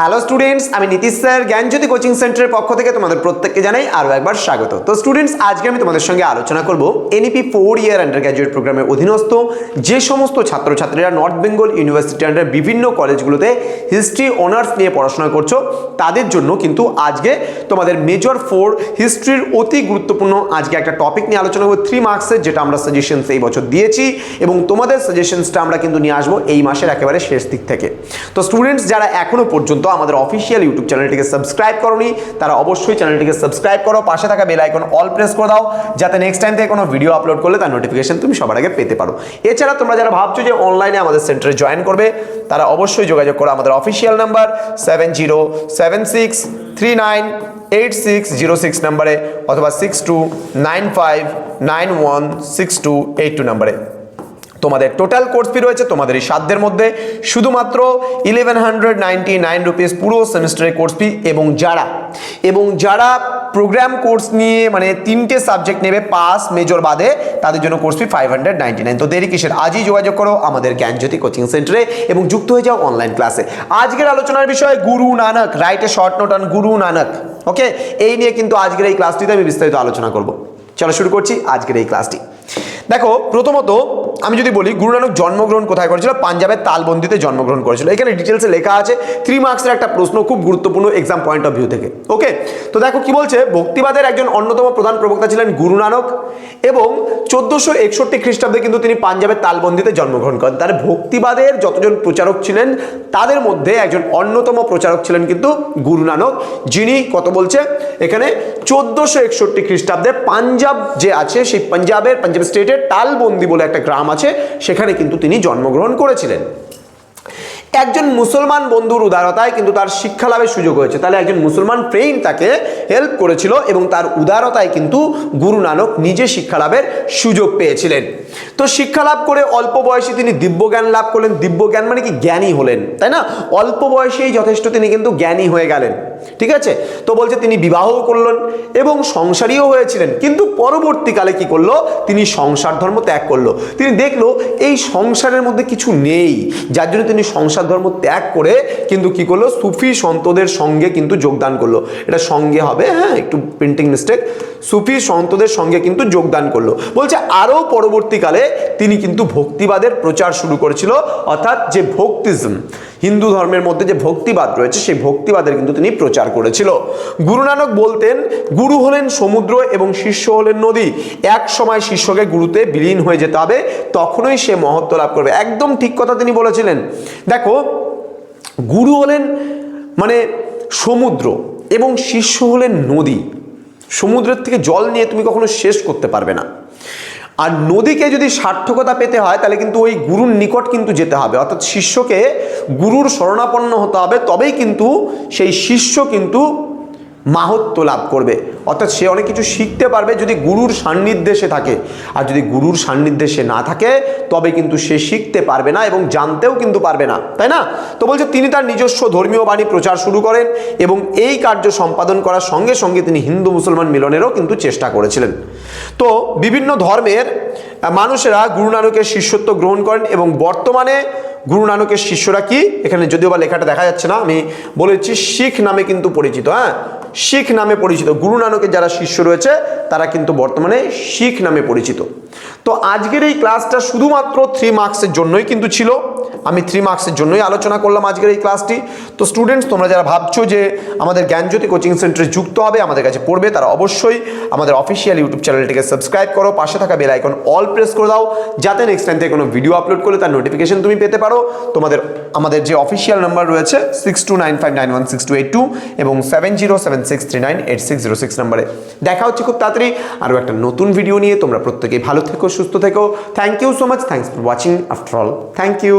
Hello students আমি Nitish sir, জ্ঞানজ্যোতি coaching সেন্টারের পক্ষ থেকে তোমাদের প্রত্যেককে জানাই আরও একবার স্বাগত। তো স্টুডেন্টস আজকে আমি তোমাদের সঙ্গে আলোচনা করব NEP four year undergraduate প্রোগ্রামের অধীনস্থ যে সমস্ত ছাত্রছাত্রীরা নর্থ বেঙ্গল ইউনিভার্সিটি আন্ডার বিভিন্ন কলেজগুলোতে হিস্ট্রি অনার্স নিয়ে পড়াশোনা করছ, তাদের জন্য কিন্তু আজকে তোমাদের মেজর ফোর হিস্ট্রির অতি গুরুত্বপূর্ণ আজকে একটা টপিক নিয়ে আলোচনা করব থ্রি মার্কসের যেটা আমরা সাজেশনস এই বছর দিয়েছি এবং তোমাদের সাজেশনসটা আমরা কিন্তু নিয়ে আসব এই মাসের একেবারে শেষ দিক থেকে। তো স্টুডেন্টস যারা এখনও পর্যন্ত আমাদের অফিসিয়াল ইউটিউব চ্যানেলটিকে সাবস্ক্রাইব করনি, তারা অবশ্যই চ্যানেলটিকে সাবস্ক্রাইব করো, পাশে থাকা বেল আইকন অল প্রেস করে দাও, যাতে নেক্সট টাইম থেকে কোনো ভিডিও আপলোড করলে তার নোটিফিকেশন তুমি সবার আগে পেতে পারো। এছাড়া তোমরা যারা ভাবছ যে অনলাইনে আমাদের সেন্টারে জয়েন করবে, তারা অবশ্যই যোগাযোগ করো আমাদের official number seven zero seven six three nine eight six zero six নাম্বারে অথবা six two nine five nine one six two eight two নাম্বারে তোমাদের টোটাল কোর্স ফি রয়েছে তোমাদের এই সাধ্যের মধ্যে। শুধুমাত্র eleven hundred ninety nine rupees পুরো সেমিস্টারের কোর্স ফি এবং যারা এবং যারা প্রোগ্রাম কোর্স নিয়ে মানে তিনটে সাবজেক্ট নেবে পাস মেজর বাদে, তাদের জন্য course fee five hundred ninety nine তো দেরি কিসের? আজই যোগাযোগ করো আমাদের জ্ঞানজ্যোতি কোচিং সেন্টারে এবং যুক্ত হয়ে যাও অনলাইন ক্লাসে আজকের আলোচনার বিষয় গুরু নানক। রাইটে short note on Guru Nanak. ওকে এই নিয়ে কিন্তু আজকের এই ক্লাসটিতে আমি বিস্তারিত আলোচনা করব। চলো শুরু করছি আজকের এই ক্লাসটি দেখো, প্রথমত আমি যদি বলি, গুরু নানক জন্মগ্রহণ কোথায় করেছিল? পাঞ্জাবের তালবন্দিতে জন্মগ্রহণ করেছিল। এখানে ডিটেলসে লেখা আছে থ্রি মার্কসের একটা প্রশ্ন, খুব গুরুত্বপূর্ণ এক্সাম পয়েন্ট অফ ভিউ থেকে। ওকে তো দেখো কি বলছে, ভক্তিবাদের একজন অন্যতম প্রধান প্রবক্তা ছিলেন গুরু নানক এবং চোদ্দোশো একষট্টি খ্রিস্টাব্দে কিন্তু তিনি পাঞ্জাবের তালবন্দিতে জন্মগ্রহণ করেন। তার ভক্তিবাদের যতজন প্রচারক ছিলেন, তাদের মধ্যে একজন অন্যতম প্রচারক ছিলেন কিন্তু গুরু নানক, যিনি কত বলছে? এখানে চোদ্দোশো একষট্টি খ্রিস্টাব্দে পাঞ্জাব যে আছে, সেই পাঞ্জাবের, পাঞ্জাব স্টেটের তালবন্দি বলে একটা গ্রাম আছে সেখানে কিন্তু তিনি জন্মগ্রহণ করেছিলেন। একজন মুসলমান বন্ধুর উদারতায় কিন্তু তার শিক্ষা লাভের সুযোগ হয়েছে। তাহলে একজন মুসলমান ফ্রেন্ড তাকে হেল্প করেছিল এবং তার উদারতায় কিন্তু গুরু নানক নিজে শিক্ষা লাভের সুযোগ পেয়েছিলেন। তো শিক্ষা লাভ করে অল্প বয়সে তিনি দিব্যজ্ঞান লাভ করলেন। দিব্যজ্ঞান মানে কি? জ্ঞানী হলেন, তাই না? অল্প বয়সেই যথেষ্ট তিনি কিন্তু জ্ঞানী হয়ে গেলেন, ঠিক আছে? তো বলছে তিনি বিবাহও করলেন এবং সংসারীও হয়েছিলেন। কিন্তু পরবর্তীকালে কি করল? তিনি সংসার ধর্ম ত্যাগ করল। তিনি দেখল এই সংসারের মধ্যে কিছু নেই। যার জন্য তিনি সংসার ধর্ম ত্যাগ করে কিন্তু কি করল? সুফি সন্তদের সঙ্গে কিন্তু যোগদান করল। এটা সঙ্গে হবে হ্যাঁ একটু প্রিন্টিং মিস্টেক সুফি সন্তদের সঙ্গে কিন্তু যোগদান করল। বলছে, আরও পরবর্তীকালে তিনি কিন্তু ভক্তিবাদের প্রচার শুরু করেছিল, অর্থাৎ যে ভক্তিজম হিন্দু ধর্মের মধ্যে যে ভক্তিবাদ রয়েছে, সেই ভক্তিবাদের কিন্তু তিনি প্রচার করেছিল। গুরু নানক বলতেন, গুরু হলেন সমুদ্র এবং শিষ্য হলেন নদী। এক সময় শিষ্যকে গুরুতে বিলীন হয়ে যেতে হবে, তখনই সে মহত্ব লাভ করবে। একদম ঠিক কথা তিনি বলেছিলেন। দেখো, গুরু হলেন মানে সমুদ্র এবং শিষ্য হলেন নদী। সমুদ্রের থেকে জল নিয়ে তুমি কখনো শেষ করতে পারবে না। আর নদীকে যদি সার্থকতা পেতে হয়, তাহলে কিন্তু ওই গুরুর নিকট কিন্তু যেতে হবে। অর্থাৎ শিষ্যকে গুরুর শরণাপন্ন হতে হবে, তবেই কিন্তু সেই শিষ্য কিন্তু মাহত্ব লাভ করবে। অর্থাৎ সে অনেক কিছু শিখতে পারবে যদি গুরুর সান্নিধ্যে থাকে। আর যদি গুরুর সান্নিধ্যে না থাকে, তবে কিন্তু সে শিখতে পারবে না এবং জানতেও কিন্তু পারবে না। তাই না? তো বলছে, তিনি তার নিজস্ব ধর্মীয় বাণী প্রচার শুরু করেন এবং এই কার্য সম্পাদন করার সঙ্গে সঙ্গে তিনি হিন্দু মুসলমান মিলনেরও কিন্তু চেষ্টা করেছিলেন। তো বিভিন্ন ধর্মের মানুষেরা গুরু নানকের শিষ্যত্ব গ্রহণ করেন এবং বর্তমানে গুরু নানকের শিষ্যরা কি? এখানে যদিও বা লেখাটা দেখা যাচ্ছে না, আমি বলেছি শিখ নামে কিন্তু পরিচিত হ্যাঁ? শিখ নামে পরিচিত, গুরু নানকের যারা শিষ্য রয়েছে, তারা কিন্তু বর্তমানে শিখ নামে পরিচিত। তো আজকের এই ক্লাসটা শুধুমাত্র থ্রি মার্কসের জন্যই কিন্তু ছিল আমি থ্রি মার্কসের জন্যই আলোচনা করলাম আজকের এই ক্লাসটি তো স্টুডেন্টস তোমরা যারা ভাবছ যে আমাদের জ্ঞানজ্যোতি কোচিং সেন্টারে যুক্ত হবে, আমাদের কাছে পড়বে, তারা অবশ্যই আমাদের অফিসিয়াল ইউটিউব চ্যানেলটিকে সাবস্ক্রাইব করো, পাশে থাকা বেল আইকন অল প্রেস করে দাও, যাতে নেক্সট টাইম থেকে কোনো ভিডিও আপলোড করলে তার নোটিফিকেশন তুমি পেতে পারো। তোমাদের, আমাদের যে অফিসিয়াল নাম্বার রয়েছে six two nine five nine one six two eight two এবং seven zero seven six three nine eight six zero six নাম্বারে দেখা হচ্ছে খুব তাড়াতাড়ি। আরও একটা নতুন ভিডিও নিয়ে। তোমরা প্রত্যেকেই ভালো থেকো, সুস্থ থেকো। Thank you so much thanks for watching after all thank you